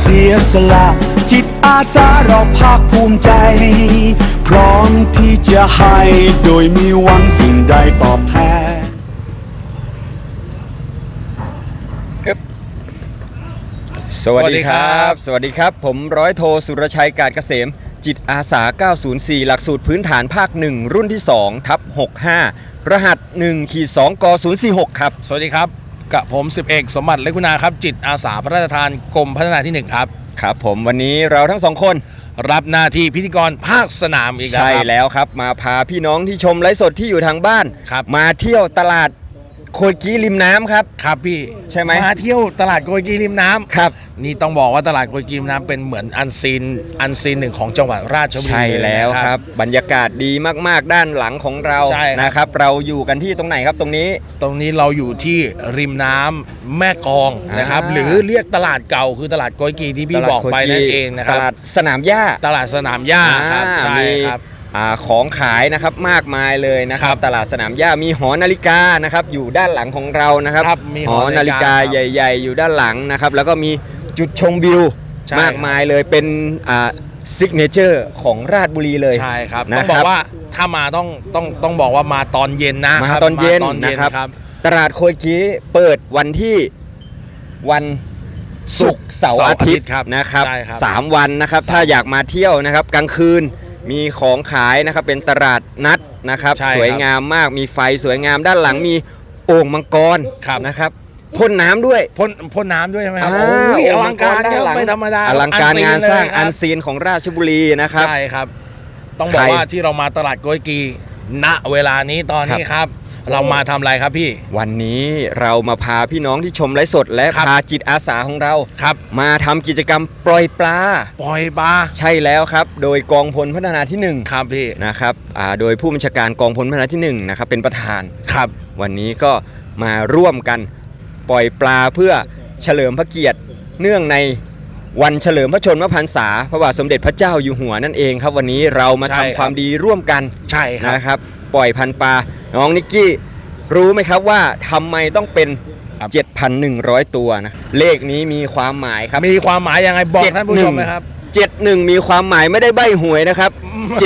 เสียสละ จิตอาสาเราภาคภูมิใจ พร้อมที่จะให้โดยมีหวังสิ่งใดตอบแทนสวัสดีครับ สวัสดีครับ ผมร้อยโทสุรชัยกาดเกษม จิตอาสา 904 หลักสูตรพื้นฐานภาค 1 รุ่นที่ 2 ทับ 65 รหัส1ขีด2ก046 ครับ สวัสดีครับ กับผมสิบเอกสมบัติเล็กคุณาครับ จิตอาสาพระราชทานกรมพัฒนาที่1ครับ ครับผมวันนี้เราทั้งสองคนรับหน้าที่พิธีกรภาคสนามอีกแล้วใช่ครับ แล้วครับ มาพาพี่น้องที่ชมไลฟ์สดที่อยู่ทางบ้าน ครับ มาเที่ยวตลาด โคยกี้ริมน้ำครับ ครับพี่ใช่ไหม มาเที่ยวตลาดโกยกีริมน้ำครับ นี่ต้องบอกว่าตลาดโกยกีริมน้ำเป็นเหมือนอันซีนอันซีนหนึ่งของจังหวัดราชบุรีใช่แล้วนะ ครับ บรรยากาศดีมากๆด้านหลังของเราใช่ครับ นะครับ เราอยู่กันที่ตรงไหนครับตรงนี้ ตรงนี้เราอยู่ที่ริมน้ำแม่กลองนะครับ อ่า หรือเรียกตลาดเก่าคือตลาดโกยกีที่พี่บอกไปนั่นเองนะครับตลาดสนามหญ้า ตลาดสนามหญ้าครับอ่าใช่มีครับ อ่าของขายนะครับมากมายเลยนะครัครับบตลาดสนามหญ้ามีหอนาฬิกานะครับอยู่ด้านหลังของเรานะครับครับมีหหออนานาฬิฬิกากาครับใหญ่ ๆ อยู่ด้านหลังนะครับ แล้วก็มีจุดชมวิวใช่ มากมายเลยเป็นอ่าซิกเนเจอร์ของราชบุรีเลย ใช่ครับนะต้องครับบอกว่าถ้ามาต้องต้องต้องบอกว่ามาตอนเย็นนะมาครับตอนเย็นมาตอนเย็นนะครับครับ ตลาดโคยกี้เปิดวันที่วันศุกร์เสาร์เสาร์อาทิตอาทิตย์ย์ครับนะครับใช่ครับ สามวันนะครับ ถ้าอยากมาเที่ยวนะครับ กลางคืน มีของขายนะครับเป็นตลาดนัดนะครับ ใช่ครับ สวยงามมากมีไฟสวยงามด้านหลังมีโอ่งมังกรครับนะครับพ่นน้ำด้วย พ่นพ่นน้ำด้วยใช่ไหมครับอ่าโอ้ยอโอ่ลังการด้เยนอะหลัไม่ธรรมดาอลังการงานสร้างอันซีซีนของราชบุรีนะครับ ใช่ครับ ต้องบอกใครว่าที่เรามาตลาดโกยกี ณเวลานี้ตอนนี้ครับ เรามาทำอะไรครับพี่ วันนี้เรามาพาพี่น้องที่ชมไลฟ์สด และครับ พาจิตอาสาของเรา ครับ มาทำกิจกรรมปล่อยปลา ปล่อยปลาใช่แล้วครับ โดยกองพลพัฒนาที่1ครับพี่นะครับอ่าโดยผู้บัญชาการกองพลพัฒนาที่1นะครับเป็นประธาน ครับ วันนี้ก็มาร่วมกันปล่อยปลาเพื่อเฉลิมพระเกียรติ เนื่องในวันเฉลิมพระชนมพรรษาพระบาทสมเด็จพระเจ้าอยู่หัวนั่นเองครับ วันนี้เรามาใช่ทำครับ ความดีร่วมกันใช่ครับ นะครับ ปล่อยพันธุ์ปลาน้องนิกกี้ รู้ไหมครับว่าทำไมต้องเป็น ครับ 7,100 ตัวนะ เลขนี้มีความหมายครับ มีความหมายยังไงบอกท่านผู้ชมไหมครับ 71 มีความหมายไม่ได้ใบหวยนะครับ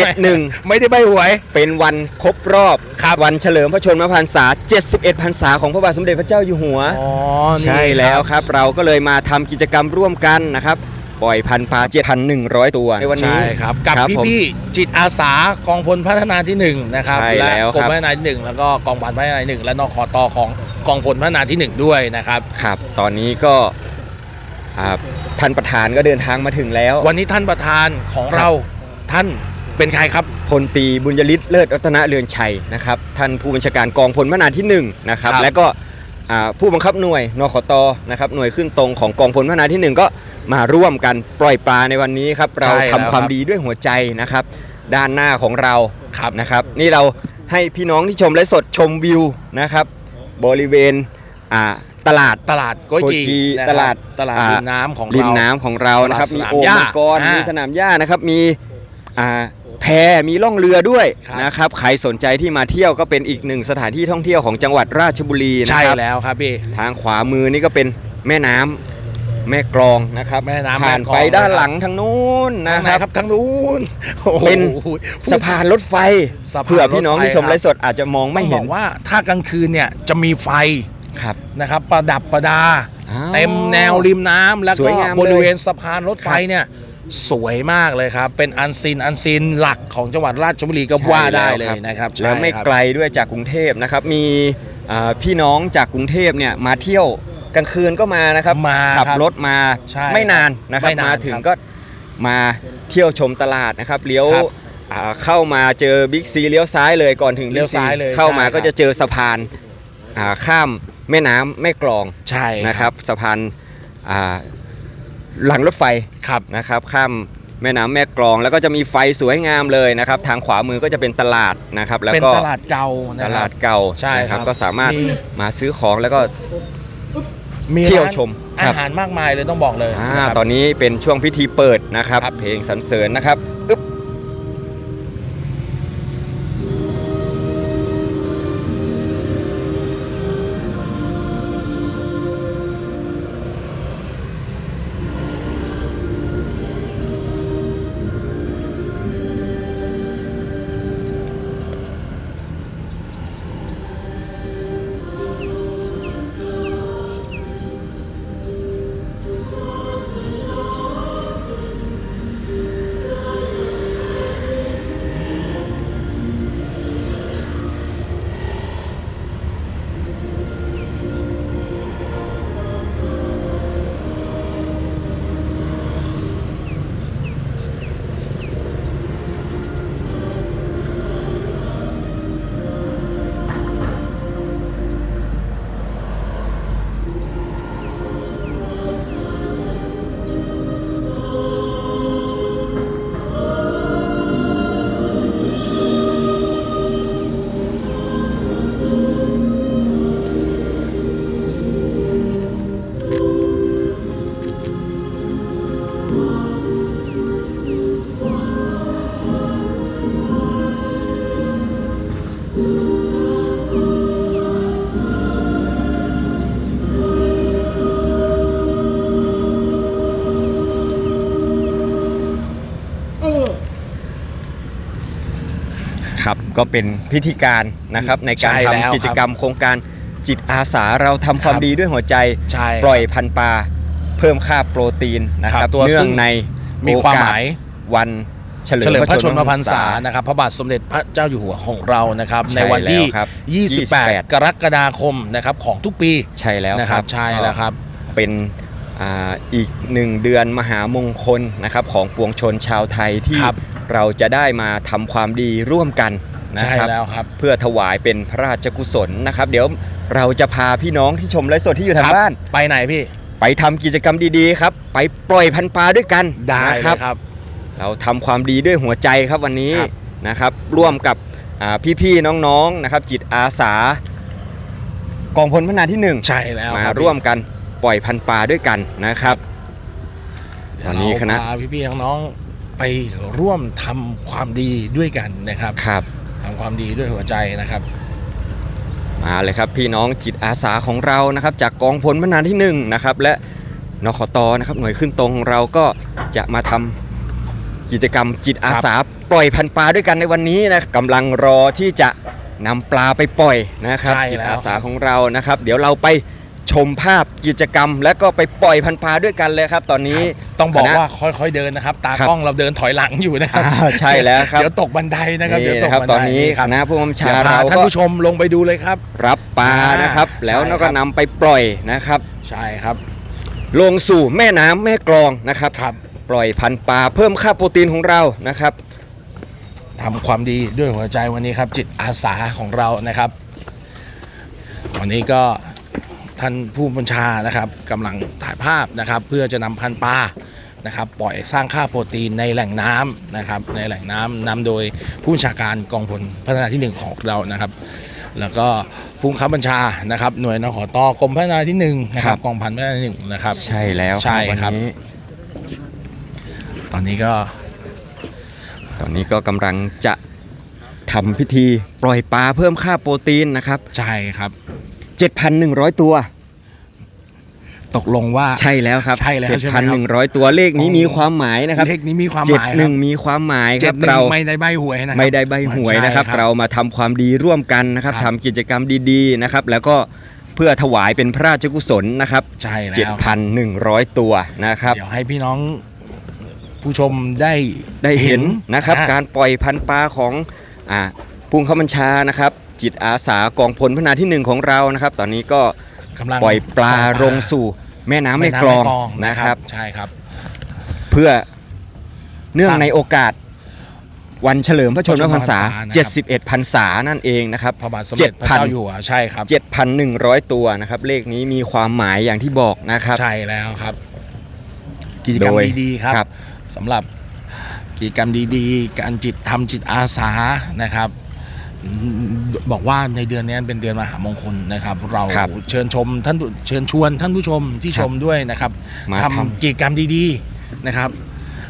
71 ไม่ได้ใบหวย เป็นวันครบรอบวันเฉลิมพระชนมพรรษา 71 พรรษาของพระบาทสมเด็จพระเจ้าอยู่หัว อ๋อนี่ ใช่แล้วครับ เราก็เลยมาทำกิจกรรมร่วมกันนะครับ ปล่อยพันธุ์ปลา7,100 ตัวในวันนี้ ใช่ครับกับผมพี่ๆจิตอาสากองพลพัฒนาที่หนึ่งนะครับใช่และแล้วกรครัมบพัฒนาที่หนึ่งแล้วก็กองพันพัฒนาที่หนึ่งและนคตของกองพลพัฒนาที่หนึ่งด้วยนะครับ ครับ ตอนนี้ก็อ่าท่านประธานก็เดินทางมาถึงแล้ว วันนี้ท่านประธานของเราท่านเป็นใครครับ พลตรีบุญยฤทธิ์เลิศรัตนเรือนชัยนะครับ ท่านผู้บัญชาการกองพลพัฒนาที่1นะครับ ครับ และก็อ่า ผู้บังคับหน่วยนขตนะครับหน่วยขึ้นตรงของกองพลพัฒนาที่ 1 ก็มาร่วมกันปล่อยปลาในวันนี้ครับเราใช่แล้วทำความครับดีด้วยหัวใจนะครับ ด้านหน้าของเราครับนะครับ นี่เราให้พี่น้องที่ชมไลฟ์สดชมวิวนะครับ บริเวณอ่าตลาดตลาดโกยโกยจีจีนะครับตลาดตลาดอ่าริมน้ำของเราริมน้ำของเรานะครับตมีลาดโอ่งสนามหญ้ามังกรอ่ามีมีสนามหญ้านะครับมีอ่า แพมีล่องเรือด้วยครับ นะครับใครสนใจที่มาเที่ยวก็เป็นอีกหนึ่งสถานที่ท่องเที่ยวของจังหวัดราชบุรีนะใช่ครับแล้วครับพี่ ทางขวามือนี่ก็เป็นแม่น้ำแม่กลองนะครับแม่น้ำผ่านแม่กลอง ไปด้านหลังทางนู้นนะทางไหคนรับ ครับทางนู้นโอ้โห เป็น สะพานรถไฟสะพานเผื่อพี่น้องที่ชมรถไฟไลฟ์สดอาจจะมองไม่ต้องเห็บนอกว่าถ้ากลางคืนเนี่ยจะมีไฟครับ นะครับประดับประดา อ้าวเต็มแนวริมน้ำแล้วสก็วยงามเลยบริเวณสะพานรถไฟครับเนี่ย สวยมากเลยครับ เป็นอันซีนอันซีนหลักของจังหวัดราชบุรีก็ว่าได้เลยนะครับแล้วไม่ใช่ครับไกลด้วยจากกรุงเทพนะครับ มีอ่าพี่น้องจากกรุงเทพเนี่ยมาเที่ยวกลางคืนก็มานะครับมาขับครับรถมาใช่ไม่นานนะครับไม่นานมาถึงครับก็มาเที่ยวชมตลาดนะครับเลี้ยวครับอ่าเข้ามาเจอบิ๊กซีเลี้ยวซ้ายเลยก่อนถึงเลี้ยว Big C ซ้ายเลยเข้ามาใช่ก็ครับจะเจอสะพานอ่าข้ามแม่น้ำแม่กลองใช่นะครับสะพานอ่า หลังรถไฟครับนะครับข้ามแม่น้ำแม่กลอง แล้วก็จะมีไฟสวยงามเลยนะครับ ทางขวามือก็จะเป็นตลาดนะครับ แล้วเป็นก็ตลาดเก่านะตคลารับ ดเก่าใช่นะครับก็สามารถมีมาซื้อของแล้วก็ มีเที่ยวร้านชมครัอาบหารมากมายเลยต้องบอกเลยอ่านะครับ ตอนนี้เป็นช่วงพิธีเปิดนะครับ ครับ เพลงสรรเสริญนะครับอึ๊บ ก็เป็นพิธีการนะครับในการใช่แล้วทำกิจกรรมโครงการจิตอาสาเราทำความครับดีด้วยหัวใจ ใช่ปล่อยพันธุ์ปลาเพิ่มค่าโปรตีนนะคครัรับบตัวเนื่อซึ่งงในมีความหมาย โอกาสวันเฉลิเฉลิมมพระชนมพรรษานะครับพระบาทสมเด็จพระเจ้าอยู่หัวของเรานะครับใช่ในวันที่แล้วครับ28 28 กรกฎาคมนะครับของทุกปีใช่แล้วนะคครัรับบใช่แล้วครับ เป็นอ่าอีกหนึ่งเดือนมหามงคลนะครับของปวงชนชาวไทยที่ครับ เราจะได้มาทำความดีร่วมกันนะใช่ครับ แล้วครับ เพื่อถวายเป็นพระราชกุศลนะครับ เดี๋ยวเราจะพาพี่น้องที่ชมไลฟ์สดที่อยู่ทางบ้าน ไปไหนพี่ ไปทำกิจกรรมดีๆครับ ไปปล่อยพันธุ์ปลาด้วยกันได้นะเลยครับ เราทำความดีด้วยหัวใจครับวันนี้ครับ นะครับ ร่วมกับอ่าพี่ๆน้องๆนะครับ จิตอาสากองพลพัฒนาที่หนึ่งใช่แล้วมาคบร่วมกันปล่อยพันธุ์ปลาด้วยกันนะครับ ตอนนี้คณะ เราพาพี่ๆน้องๆ ไปร่วมทำความดีด้วยกันนะครับครับทำความดีด้วยหัวใจนะครับ มาเลยครับพี่น้องจิตอาสาของเรานะครับ จากกองพลพนาที่1นงนะครับและนขตนะครับหน่วยขึ้นตรงของเราก็จะมาทำกิจกรรมจิตอาสาปล่อยพันธุ์ปลาด้วยกันในวันนี้นะกำลังรอที่จะนำปลาไปปล่อยนะครับใช่จิตแล้วอาสาของเรานะครับ เดี๋ยวเราไป ชมภาพกิจกรรม และก็ไปปล่อยพันธุ์ปลาด้วยกันเลยครับ ตอนนี้ต้องบอกคณะว่าค่อยๆเดินนะครับ ตาครับกล้องเราเดินถอยหลังอยู่นะครับอ่าใช่แล้วครับเดี๋ยวตกบันไดนะครับเดี๋ยวตกนะครับบันไดตอนนี้คครับณะผู้กำกับชาเดี๋ยวพาเราท่านก็ผู้ชมลงไปดูเลยครับ รับปลานะครับอ่าแล้วใช่เราครัก็บนำไปปล่อยนะครับ ใช่ครับ ลงสู่แม่น้ำแม่กลองนะครับครับปล่อยพันธุ์ปลาเพิ่มค่าโปรตีนของเรานะครับทำความดีด้วยหัวใจวันนี้ครับ จิตอาสาของเรานะครับ วันนี้ก็ ท่านผู้บัญชานะครับกำลังถ่ายภาพนะครับ เพื่อจะนำพันธุ์ปลานะครับ ปล่อยสร้างค่าโปรตีนในแหล่งน้ำนะครับ ในแหล่งน้ำนำโดยผู้บัญชาการกองพลพัฒนาที่หนึ่งของเรานะครับ แล้วก็ผู้บังคับบัญชานะครับ หน่วยนขตกรมพัฒนาที่หนึ่งนะคครัรับบกองพันพัฒนาที่หนึ่งนะครับ ใช่แล้วใช่ครับ วันนี้ตอนนี้ก็ตอนนี้ก็กำลังจะทำพิธีปล่อยปลาเพิ่มค่าโปรตีนนะครับ ใช่ครับ 7,100 ตัว ตกลงว่า ใช่แล้วครับใช่แล้วใช่ไหมครับ 7,100 ตัวเลขนี้มีความหมายนะครับเลขนี้มีความหเจ็ดมายหนึ่งมีความหมายคเจ็รัดบหนึ่เรา งไม่ได้ใบหวยนะครับไม่ได้ใบหวยนะครับ ใช่ เรามาทำความดีร่วมกันนะครับครับ ทำกิจกรรมดีๆนะครับ แล้วก็เพื่อถวายเป็นพระราชกุศลนะครับใช่แล้ว7,100 ตัวนะครับ เดี๋ยวให้พี่น้องผู้ชมได้ได้เห็นนะครับ อ่ การปล่อยพันธุ์ปลาของอ่าปุงขบัญชานะครับ จิตอาสากองพลพนาที่หนึ่งของเรานะครับ ตอนนี้ก็กำลังปล่อยปลาลงสู่แม่น้ำแม่กลองนะครับ ใช่ครับ เพื่อเนื่องสร้างในโอกาสวันเฉลิมพระชนมพรรษาพระชนมพรรษานะครับ71พรรษานั่นเองนะครับพระบาทสมเด็จพระเจ้าอยู่หัวใช่ครับ 7,100 ตัวนะครับ เลขนี้มีความหมายอย่างที่บอกนะครับ ใช่แล้วครับ กิจกรรมโดยดีๆครับครับสำหรับกิจกรรมดีๆ การจิตทำจิตอาสานะครับอืม บอกว่าในเดือนนี้เป็นเดือนมหามงคลนะครับ เราครับเชิญชมท่านผู้เชิญชวนท่านผู้ชมที่ครัชบมด้วยนะครับมาทำทำกิจกรรมดีๆนะครับ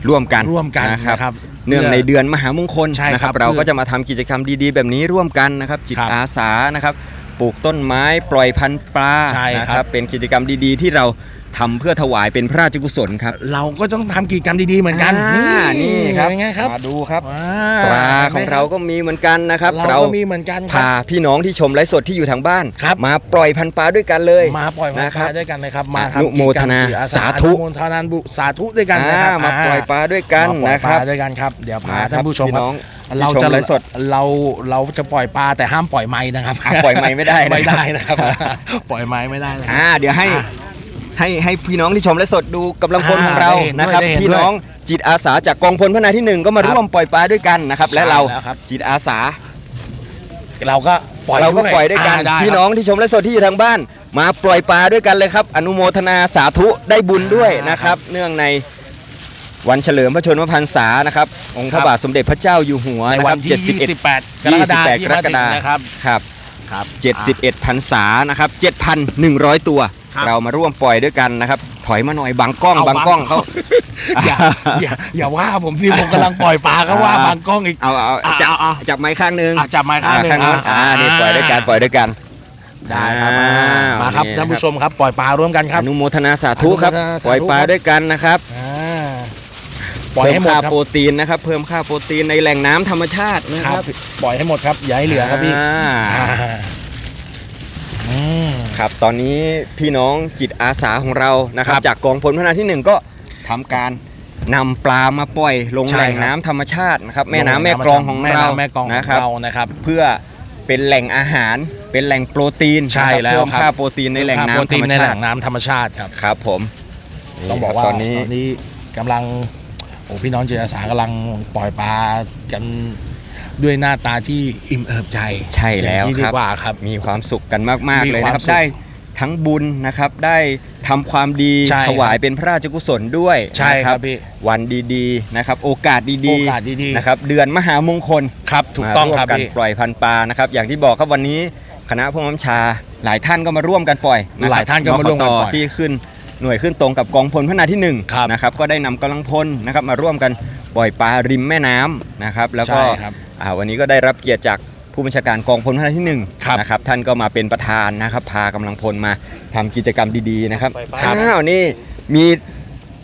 ร่วมกันร่วมกันนะครับนะครับเนื่องในเดือนมหามงคลใช่นะคครัรับบเราเพื่อก็จะมาทำกิจกรรมดีๆ แบบนี้ร่วมกันนะครับ จิตครับอาสานะครับ ปลูกต้นไม้ปล่อยพันธุ์ปลาใช่นะครับ เป็นกิจกรรมดีๆ ที่เรา ทำเพื่อถวายเป็นพระราชกุศลครับเราก็ต้องทำกิจกรรมดีๆเหมือนกันอ่านี่ครับเป็นไงครับมาดูครับว้ปลาของเราก็มีเหมือนกันนะครับเราก็มีเหมือนกันคพารับพี่น้องที่ชมไลฟ์สดที่อยู่ทางบ้าน ครับ มาปล่อยพันธุ์ปลาด้วยกันเลย มาปล่อยมานะครัปลาบด้วยกันเลยครับมาอนุทำโมทนากิจกรรมจิตอสาธุ อนุโมทนาบุสาธุด้วยกันนะครับอ่ามาปล่อยปลาด้วยกันมาปล่อยนะคปรับลาด้วยกันครับเดี๋ยวพามาครับท่านผู้ชมพี่ครับน้องเราที่ชจะมไลฟ์สดเราเราจะปล่อยปลาแต่ห้ามปล่อยไม้นะครับอะปล่อยไมค์ไม่ได้นะครับไม่ได้นะครับ ปล่อยไม้ไม่ได้นะครับ อ่าเดี๋ยวให้อะ ให้ให้พี่น้องที่ชมและสดดูกำลังพลของเราอ่าได้เห็นด้วยนะครับ ได้เห็นพี่ด้วยน้องจิตอาสาจากกองพลพนาที่หนึ่งก็มาครับร่วมปล่อยปลาด้วยกันนะครับ และใช่เราแล้วครับ จิตอาสา เราก็ปล่อยเราก็ปล่อยด้วยกันาได้พี่ครับน้องที่ชมและสดที่อยู่ทางบ้าน มาปล่อยปลาด้วยกันเลยครับ อนุโมทนาสาธุได้บุญด้วยนะครับ เนื่องในวันเฉลิมพระชนมพรรษานะครับ องค์พระบาทสมเด็จพระเจ้าอยู่หัวในนะควัรันบที่ 71 28 กรกฎาคม28กรกฎาคม นะครับ ครับ ครับ71พรรษานะครับ 7,100 ตัว ครับเรามาร่วมปล่อยด้วยกันนะครับ ถอยมาหน่อยบังกล้องเอาบังกล้องบังเขา อย่าอย่าอย่าว่าผมสิผมกำลังปล่อยปลาก็ว่า บางกล้องอีกเอาเอาอะจับเอาเอาจับไม้ข้างหนึงอะจับไม้ข้างหนึ่งอ่นู้นอะอ่านี่ปล่อยด้วยกันปล่อยด้วยกันได้ครับอ่ามาครับนี่ท่านผู้ชมครับปล่อยปลาร่วมกันครับอนุโมทนาสาธุครับ อนุโมทนาสาธุ ปล่อยปลาด้วยกันนะครับอ่าปล่อยเพิ่ให้มหมดค่าครับโปรตีนนะครับ เพิ่มค่าโปรตีนในแหล่งน้ำธรรมชาตินะคครัรับบปล่อยให้หมดครับอย่าให้เหลือครับพี่อ่าอ่าอืม ครับตอนนี้พี่น้องจิตอาสาของเรานะครับครับจากกองพลพัฒนาที่หนึ่งก็ทำการนำปลามาปล่อยลงใช่แหล่งครับน้ำธรรมชาตินะครับแม่น้ำแม่กลองของแม่เราน้ำแม่กลองของนะครับเรานะครับ เพื่อเป็นแหล่งอาหาร เป็นแหล่งโปรตีนใช่นะครับแล้วเพิ่มครับค่าโปรตีนในแหล่งโปรน้ำธตีรนรมในแหชาล่ติงน้ำธรรมชาติครับครับผมต้องบอกนี่ว่าคตรัอนนี้นี้กำลังโอ้พี่น้องจิตอาสากำลังปล่อยปลากัน ด้วยหน้าตาที่อิ่มเอิบใจใช่แล้วอย่างนี้คดีรับกว่าครับ มีความสุขกันมากมีๆเลยความนะครับสุขได้ทั้งบุญนะครับได้ทำความดีใช่ครับถวายเป็นพระราชกุศลด้วยใช่นะครับพี่วันดีๆนะครับโอกาสดีโอกาสดีๆ นะครับเดือนมหามงคลครับถูกต้องครับมาร่วมกันพี่ ปล่อยพันปลานะครับอย่างที่บอกครับวันนี้คณะผู้บังคับบัญชา หลายท่านก็มาร่วมกันปล่อยะครับหลายท่านก็มาร่วมกันปล่อย ที่ขึ้นหน่วยขึ้นตรงกับกองพลพัฒนาที่หนึ่งครับ นะครับก็ได้นำกำลังพลนะครับมาร่วมกัน ปล่อยปลาริมแม่น้ำนะครับ แล้วก็ใช่ครับอ่าวันนี้ก็ได้รับเกียรติจากผู้บัญชาการกองพลพัฒนาที่หนึ่งครับนะครับ ท่านก็มาเป็นประธานนะครับ พากำลังพลมาทำกิจกรรมดีๆนะครับครับ อ้าวนี่มี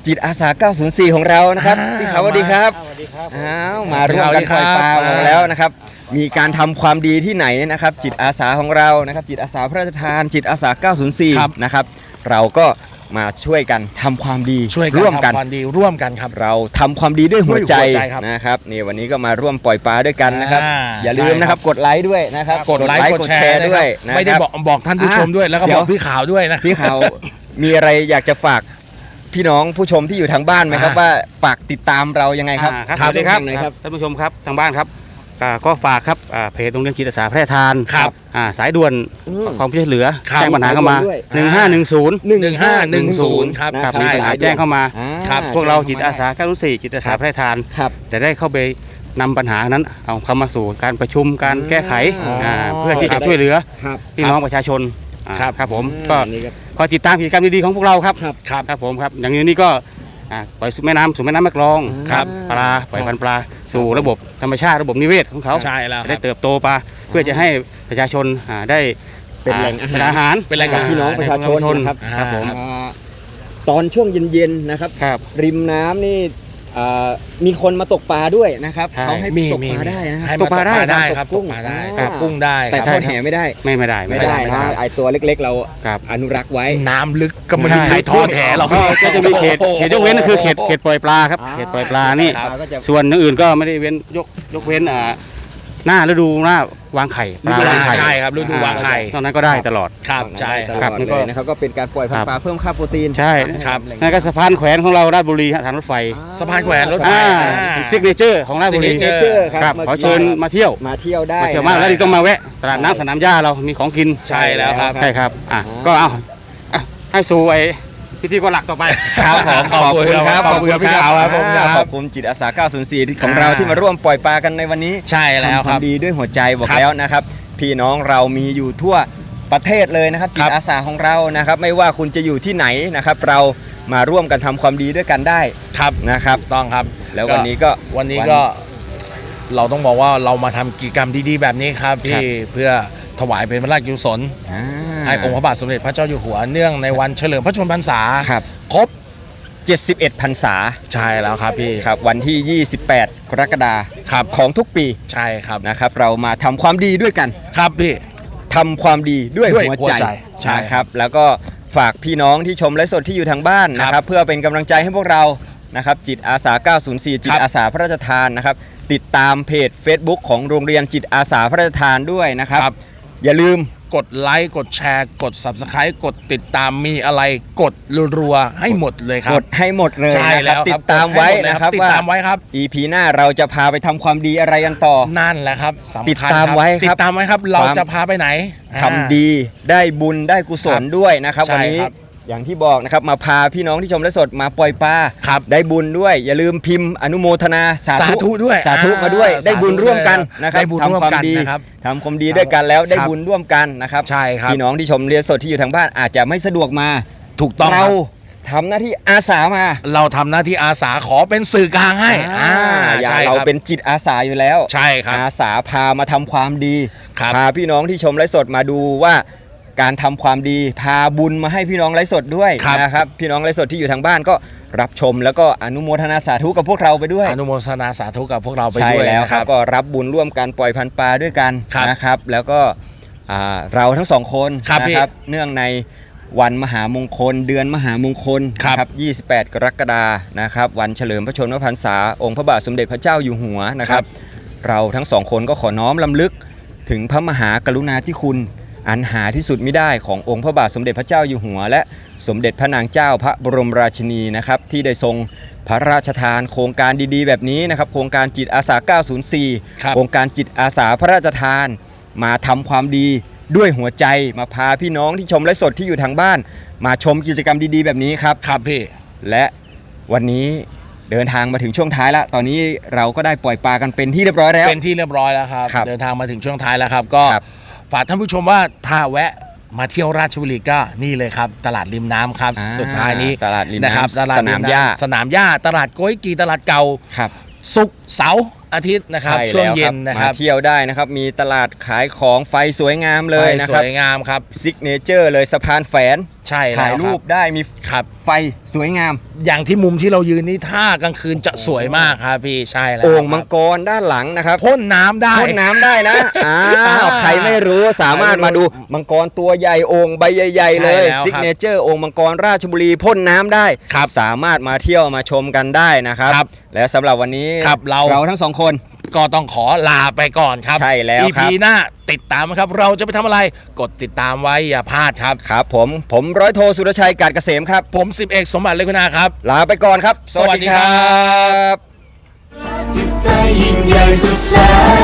จิตอาสา 904 ของเรานะครับอ่าพี่เขาสวัสดีครับ สวัสดีครับ อ้าวมาร่วมกันปล่อยปลาสวัสดีครับของแล้วนะครับ มีการทำความดีที่ไหนนะครับ จิตอาสาของเรานะครับ จิตอาสาพระราชทาน จิตอาสา ครับ904 นะครับ เราก็ มาช่วยกันทำความดีช่วยกันร่วมกัน ทำความดีร่วมกันครับ เราทำความดีด้วยหัวใจด้วยหัวใจครับนะครับนี่วันนี้ก็มาร่วมปล่อยปลาด้วยกันนะครับ อ่าอย่าลืมใช่นะคครัรับบกดไลค์ด้วยนะครับกดไลค์กดแชร์ด้วยนะไม่ได้ครับบอกบอกท่านผู้ชมด้วยแล้วก็เดี๋บยวอกพี่ข่าวด้วยนะ พี่เขามีอะไรอยากจะฝากพี่น้องผู้ชมที่อยู่ทางบ้านไหมครับอ่า ว่าฝากติดตามเรายังไงครับ อ่าครับสวัสดีครับทางไหนครับท่านผู้ชมครับทางบ้านครับ อ่าก็ฝากครับอ่าเพจโรงเรียนจิตอาสาแพร่ทานครับอ่าสายด่วนอืม ความช่วยเหลือครับ แจ้งปัญหาเข้ามา สายด่วนด้วย 1510 หนึ่งห้าหนึ่งศูนย์ครับครับนะมีปัญหาแจ้งเข้ามาอ่าครับพวกเราจิตอาสา904จิตอาสาแพร่ทาน ครับ จะได้เข้าไปนำปัญหานั้นเอาเข้ามาสู่การประชุมการแก้ไขอ๋ออ่าเพื่อที่จะช่วยเหลือครับ พี่น้องประชาชนอ่าครับ ครับผมก็อ่านี่ครับคอยติดตามกิจกรรมดีๆของพวกเราครับ ครับ ครับครับผมครับ อย่างนี้นี่ก็ อ่าปล่อยสู่แม่น้ำสู่แม่น้ำแม่กลองครับปลาปล่อยพันธุ์ปลา สู่ระบบธรรมชาติระบบนิเวศของเขาใช่แล้วจะคได้รับ เติบโตปลาเพื่อจะให้ประชาชนอ่าได้เป็นแหล่งอาหาร เป็นอาหารเป็นแหล่งกับพี่น้องประชาชนให้นะครับ ครับผม อ่าตอนช่วงเย็นๆนะครับ ครับ ริมน้ำนี่ อ่ามีคนมาตกปลาด้วยนะครับใช่เขาให้มีตกมีปลามี ได้นะคให้รับมาตกปลาได้ครับตกกุ้ตกงปลาได้อ่าตกกุ้งได้แต่คทรัอบ ดแหไม่ได้ ไม่ไม่ได้ไม่ไม่ได้ได้ไม่นะได้ ไอตัวเล็กๆ เราครับอนุรักษ์ไว้ น้ำลึกก็ไม่มีใครทอดแหหรอก ก็ก็จะมีเขตเขตยกเว้นก็คือเขตเขตปล่อยปลาครับอ่า เขตปล่อยปลานี่ ปลาก็จะ ส่วนอย่างอื่นก็ไม่ได้เว้นยกยกเว้นอ่าหน้าฤดูหน้า วางไข่ปลาวางไข่ใช่ครับฤดูวางไข่นอกนั้นก็ได้ตลอดครับใช่ตคลรัอบดนี่เลก็ ยนะครับก็เป็นการปล่อยพันครัธุ์บปลาเพิ่มค่าโปรตีนใช่ ครับนั่นก็สะพานแขวนของเราราชบุรีครับทางรถไฟสะพานแขวนรถไฟ อ่าอ่า ซิกเนเจอร์ของราชบุรี Signature เจอครับครับมื่ขอเชิญมาเที่ยวมาเที่ยวได้มาเที่ยวมากแล้วนี่ต้องมาแวะตลาดน้ำสนามหญ้าเรามีของกินใช่แล้วครับ ใช่ครับอะก็เอาอะให้สู่ไอ้ พิธีกรหลักต่อไป ครับผมขอบคุณครับขอบคุณครับพี่ขาวครับผมครับขอบคุณจิตอาสา 904 ของเราที่มาร่วมปล่อยปลากันในวันนี้ใช่แล้วทำคครัวาบมดีด้วยหัวใจบอกครับแล้วนะครับ พี่น้องเรามีอยู่ทั่วประเทศเลยนะครับจิครัตบอาสาของเรานะครับ ไม่ว่าคุณจะอยู่ที่ไหนนะครับ เรามาร่วมกันทำความดีด้วยกันได้ครับนะครับต้องครับ แล้ววันนี้ก็วันนี้ก็ เราต้องบอกว่าเรามาทำกิจกรรมดีๆแบบนี้ครับครัที่บเพื่อ ถวายเป็นพระราชกุศลอ่า ให้องค์พระบาทสมเด็จพระเจ้าอยู่หัวเนื่องในวันเฉลิมพระชนมพรรษาครับ ครบ 71พรรษาใช่แล้วครับพี่ครับวันที่ 28 กรกฎาครับของทุกปีใช่ครับนะครับ เรามาทำความดีด้วยกันครับพี่ ทำความดีด้วยด้วยหัวหัวใจใจใช่นะครับ แล้วก็ฝากพี่น้องที่ชมและสดที่อยู่ทางบ้านนะคครัรับบเพื่อเป็นกำลังใจให้พวกเรานะครับ จิตอาสา 904 จิตครับอาสาพระราชทานนะครับ ติดตามเพจ Facebook ของโรงเรียนจิตอาสาพระราชทานด้วยนะครับ ครับ อย่าลืมกดไลค์กดแชร์ กด subscribe กดติดตามมีอะไรกดรัวๆให้หมดเลยครักบ ดให้หมดเลยใช่นะคแล้รับวติครัดบตามไว้กดให้หดเลยนะครับติดว่าตามไว้ครับ EP หน้าเราจะพาไปทำความดีอะไรกันต่อ นั่นแหละครับสำคัญติดตามไว้ครับติดตามไว้ครับ เราความ จะพาไปไหนทำดีได้บุญได้กุศลด้วยนะครับ ใช่วันนี้ครับ อย่างที่บอกนะครับมาพาพี่น้องที่ชมและสดมาปล่อยปลาครับได้บุญด้วย อย่าลืมพิมพ์อนุโมทนาสาสาธุด้วยสาธุมาด้วย อ่าได้บุญสาธุร่วมกันด้วยนะครับได้บุญร่วมทำความกันดีนะครับทำความดีด้วยกันแล้วได้ครับบุญร่วมกันนะครับใช่ครับ พี่น้องที่ชมเรียนสดที่อยู่ทางบ้านอาจจะไม่สะดวกมาถูกต้องคเรารับทำหน้าที่อาสามาเราทำหน้าที่อาสาขอเป็นสื่อกลางให้อ่าอย่างใช่เราครับเป็นจิตอาสาอยู่แล้ว ใช่ครับ อาสาพามาทำความดี ครับพาพี่น้องที่ชมไลฟ์สดมาดูว่า การทำความดีพาบุญมาให้พี่น้องไร้สดด้วยครับนะครับพี่น้องไร้สดที่อยู่ทางบ้านก็รับชมแล้วก็อนุโมทนาสาธุกับพวกเราไปด้วย อนุโมทนาสาธุกับพวกเราไปใช่ด้วยแล้วนะคครัรับบก็รับบุญร่วมกันปล่อยพันปลาด้วยกันครับนะครับ แล้วก็อ่าเราทั้งสองคนครับนะพี่ครับเนื่องในวันมหามงคล เดือนมหามงคลครับนะ28 กรกฎานะครับ วันเฉลิมพระชนมพรรษา องค์พระบาทสมเด็จพระเจ้าอยู่หัวนะครับ เราทั้งสองคนก็ขอน้อมลำลึกถึงพระมหากรุณาธิคุณ อันหาที่สุดไม่ได้ขององค์พระบาทสมเด็จพระเจ้าอยู่หัว และสมเด็จพระนางเจ้าพระบรมราชินีนะครับที่ได้ทรงพระราชทานโครงการดีๆ แบบนี้นะครับโครงการจิตอาสา 904ครับโครงการจิตอาสาพระราชทาน มาทำความดีด้วยหัวใจมาพาพี่น้องที่ชมไลฟ์สดที่อยู่ทางบ้าน มาชมกิจกรรมดีๆ แบบนี้ครับครับพี่และวันนี้เดินทางมาถึงช่วงท้ายแล้ว ตอนนี้เราก็ได้ปล่อยปลากันเป็นที่เรียบร้อยแล้ว เป็นที่เรียบร้อยแล้วครับครับเดินทางมาถึงช่วงท้ายแล้วครับ ก็ครับ ฝากท่านผู้ชมว่าถ้าแวะมาเที่ยวราชบุรีก็นี่เลยครับ ตลาดริมน้ำครับอ่าสุดท้ายนี้ตลาดริมนะครับน้ำตลาดสนามหญ้า สนามหญ้าตลาดโกยกีตลาดเก่าครับ ศุกร์เสาร์อาทิตย์นะครับ ใช่วงเย็นแล้นะครับมาเที่ยวได้นะครับ มีตลาดขายของไฟสวยงามเลยนะสครับวยงามครับ ซิกเนเจอร์เลยสะพานแฝน ใช่แล้วถ่ายรูปได้มีครับ ไฟสวยงาม อย่างที่มุมที่เรายืนนี่ถ้ากลางคืนจะสวยมากครับพี่ใช่แล้วโอ่งมังครับกรด้านหลังนะครับพ่นน้ำได้ พ่นน้ำได้นะอ้าวใครไม่รู้สามารถมาดูมังกรตัวใหญ่โอ่งใบใหญ่ ๆ เลยใช่แล้วครับซิกเนเจอร์โอ่งมังกรราชบุรีพ่นน้ำได้ ครับสามารถมาเที่ยวมาชมกันได้นะครับ ครับและสำหรับวันนี้ครับเราเราทั้งสองคน ก็ต้องขอลาไปก่อนครับใช่แล้วครับ EP หน้าติดตามครับ เราจะไปทำอะไรกดติดตามไว้อย่าพลาดครับ ครับผมผมร้อยโทสุรชัยกาดเกษมครับ ผมสิบเอกสมบัติเลกุณาครับ ลาไปก่อนครับ สวัสดีครับจิตใจยิ่งใหญ่สุดแสน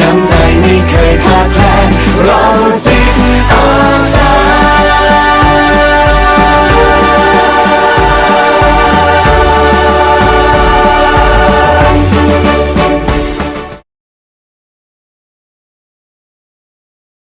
ยำใจไม่เคยขาดแคลนเราจิตอาสา